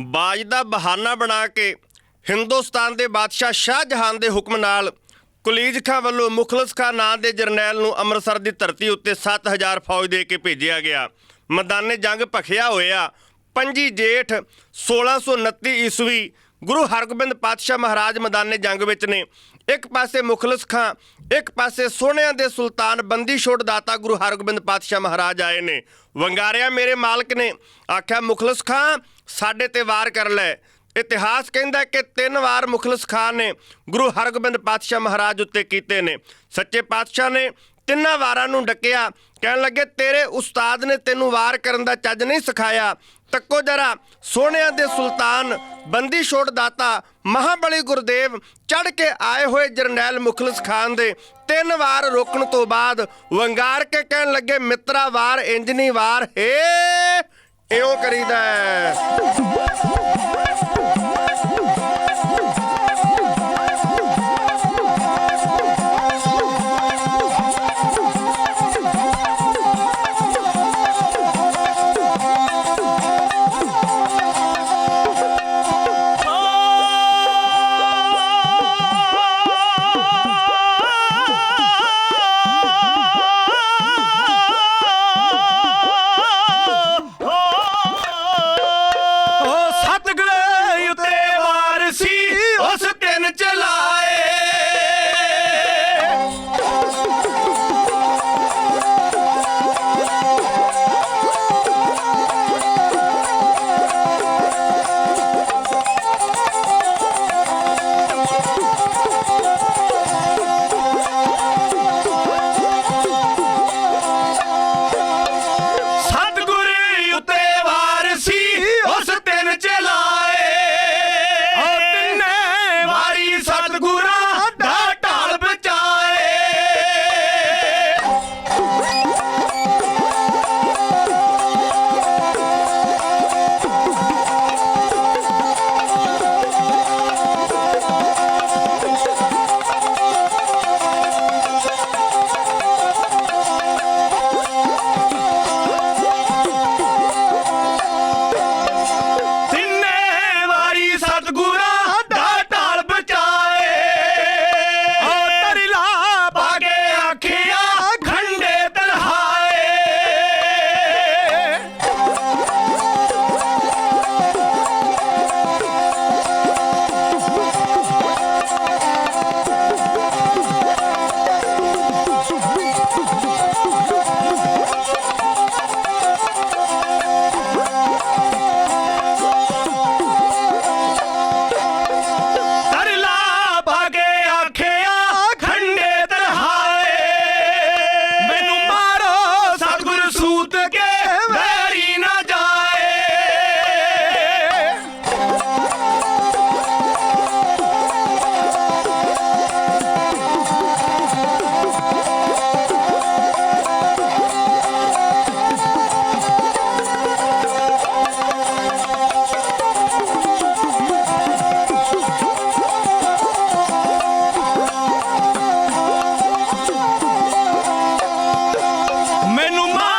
ਬਾਜ ਦਾ ਬਹਾਨਾ ਬਣਾ ਕੇ ਹਿੰਦੁਸਤਾਨ ਦੇ ਬਾਦਸ਼ਾਹ ਸ਼ਾਹ ਜਹਾਨ ਦੇ ਹੁਕਮ ਨਾਲ ਕੁਲੀਜ ਖਾਂ ਵੱਲੋਂ ਮੁਖਲਸ ਖਾਂ ਨਾਂ ਦੇ ਜਰਨੈਲ ਨੂੰ ਅੰਮ੍ਰਿਤਸਰ ਦੀ ਧਰਤੀ ਉੱਤੇ 7000 ਫੌਜ ਦੇ ਕੇ ਭੇਜਿਆ ਗਿਆ। ਮੈਦਾਨੇ ਜੰਗ ਭਖਿਆ ਹੋਇਆ। 25 ਜੇਠ 1629 ਈਸਵੀ ਗੁਰੂ ਹਰਗੋਬਿੰਦ ਪਾਤਸ਼ਾਹ ਮਹਾਰਾਜ ਮੈਦਾਨੇ ਜੰਗ ਵਿੱਚ ਨੇ। ਇੱਕ ਪਾਸੇ ਮੁਖਲਸ ਖਾਂ, ਇੱਕ ਪਾਸੇ ਸੋਹਣਿਆਂ ਦੇ ਸੁਲਤਾਨ ਬੰਦੀ ਛੋੜ ਦਾਤਾ ਗੁਰੂ ਹਰਗੋਬਿੰਦ ਪਾਤਸ਼ਾਹ ਮਹਾਰਾਜ ਆਏ ਨੇ। ਵੰਗਾਰਿਆ ਮੇਰੇ ਮਾਲਕ ਨੇ, ਆਖਿਆ ਮੁਖਲਸ ਖਾਂ ਸਾਡੇ ਤੇ ਵਾਰ ਕਰ ਲੈ। ਇਤਿਹਾਸ ਕਹਿੰਦਾ ਕਿ ਤਿੰਨ ਵਾਰ ਮੁਖਲਸ ਖਾਨ ਨੇ ਗੁਰੂ ਹਰਗੋਬਿੰਦ ਪਾਤਸ਼ਾਹ ਮਹਾਰਾਜ ਉੱਤੇ ਕੀਤੇ ਨੇ। ਸੱਚੇ ਪਾਤਸ਼ਾਹ ਨੇ ਤਿੰਨਾਂ ਵਾਰਾਂ ਨੂੰ ਡੱਕਿਆ। ਕਹਿਣ ਲੱਗੇ, ਤੇਰੇ ਉਸਤਾਦ ਨੇ ਤੈਨੂੰ ਵਾਰ ਕਰਨ ਦਾ ਚੱਜ ਨਹੀਂ ਸਿਖਾਇਆ। ਤੱਕੋ ਜਰਾ ਸੋਹਣਿਆਂ ਦੇ ਸੁਲਤਾਨ, ਬੰਦੀ ਛੋੜ ਦਾਤਾ, ਮਹਾਬਲੀ ਗੁਰਦੇਵ ਚੜ ਕੇ ਆਏ ਹੋਏ ਜਰਨੈਲ ਮੁਖਲਸ ਖਾਨ ਦੇ ਤਿੰਨ ਵਾਰ ਰੋਕਣ ਤੋਂ ਬਾਅਦ ਵੰਗਾਰ ਕੇ ਕਹਿਣ ਲੱਗੇ, ਮਿੱਤਰਾ ਵਾਰ ਇੰਜਨੀ ਵਾਰ, ਹੇ Eu, querida! Hot the girl. ਮੈਨੂੰ ਮਾਰ